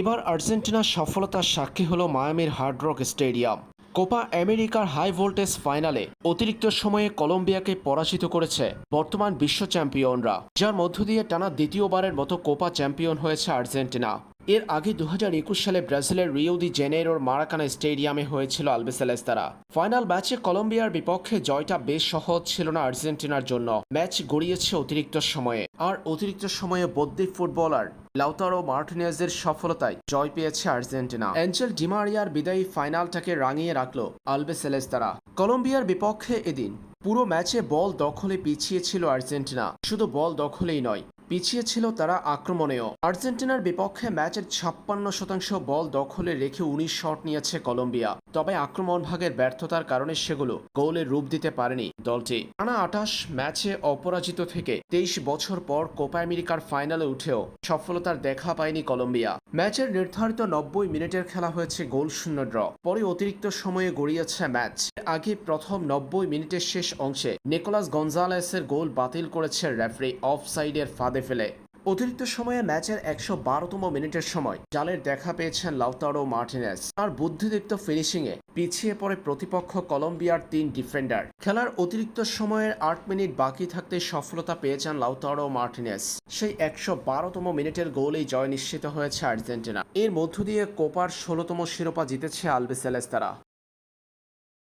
এবার আর্জেন্টিনার সফলতার সাক্ষী হল মায়ামির হার্ড রক স্টেডিয়াম। কোপা আমেরিকার হাই ভোল্টেজ ফাইনালে অতিরিক্ত সময়ে কলম্বিয়াকে পরাজিত করেছে বর্তমান বিশ্ব চ্যাম্পিয়নরা, যার মধ্য দিয়ে টানা দ্বিতীয়বারের মতো কোপা চ্যাম্পিয়ন হয়েছে আর্জেন্টিনা। এর আগে দু হাজার একুশ সালে ব্রাজিলের রিও দি জেনেরোর মারাকানা স্টেডিয়ামে হয়েছিল আলবেসেলেস আলবেসেলেস্তারা। ফাইনাল ম্যাচে কলম্বিয়ার বিপক্ষে জয়টা বেশ সহজ ছিল না আর্জেন্টিনার জন্য। ম্যাচ গড়িয়েছে অতিরিক্ত সময়ে। আর অতিরিক্ত সময়ে বদ্যি ফুটবলার লাউতারো মার্টিনেজের সফলতায় জয় পেয়েছে আর্জেন্টিনা। অ্যাঞ্জেল ডিমারিয়ার বিদায়ী ফাইনালটাকে রাঙিয়ে রাখল আলবেসেলেস আলবেসেলেস্তারা। কলম্বিয়ার বিপক্ষে এদিন পুরো ম্যাচে বল দখলে পিছিয়ে ছিল আর্জেন্টিনা। শুধু বল দখলেই নয় পিছিয়ে ছিল তারা আক্রমণেও। আর্জেন্টিনার বিপক্ষে ম্যাচের ছাপ্পান্ন শতাংশ বল দখলে রেখে উনিশ শট নিয়েছে কলম্বিয়া। তবে আক্রমণ ভাগের ব্যর্থতার কারণে সেগুলো গোলে রূপ দিতে পারেনি দলটি। টানা আটাশ ম্যাচে অপরাজিত থেকে তেইশ বছর পর কোপা আমেরিকার ফাইনালে উঠেও সফলতার দেখা পায়নি কলম্বিয়া। ম্যাচের নির্ধারিত নব্বই মিনিটের খেলা হয়েছে গোল শূন্য ড্র। পরে অতিরিক্ত সময়ে গড়িয়েছে ম্যাচ। আগে প্রথম নব্বই মিনিটের শেষ অংশে নিকোলাস গঞ্জালেসের গোল বাতিল করেছে রেফারি অফ সাইডের ফাঁদে ফেলে। অতিরিক্ত সময়ে ম্যাচের একশো বারোতম মিনিটের সময় জালের দেখা পেয়েছেন লাউতারো মার্টিনেস। তার বুদ্ধিদীপ্ত ফিনিশিংয়ে পিছিয়ে পড়ে প্রতিপক্ষ কলম্বিয়ার তিন ডিফেন্ডার। খেলার অতিরিক্ত সময়ের আট মিনিট বাকি থাকতে সফলতা পেয়েছেন লাউতারো মার্টিনেস। সেই একশো বারোতম মিনিটের গোলেই জয় নিশ্চিত হয়েছে আর্জেন্টিনা। এর মধ্য দিয়ে কোপার ষোলোতম শিরোপা জিতেছে আলবেসেলেস্তারা।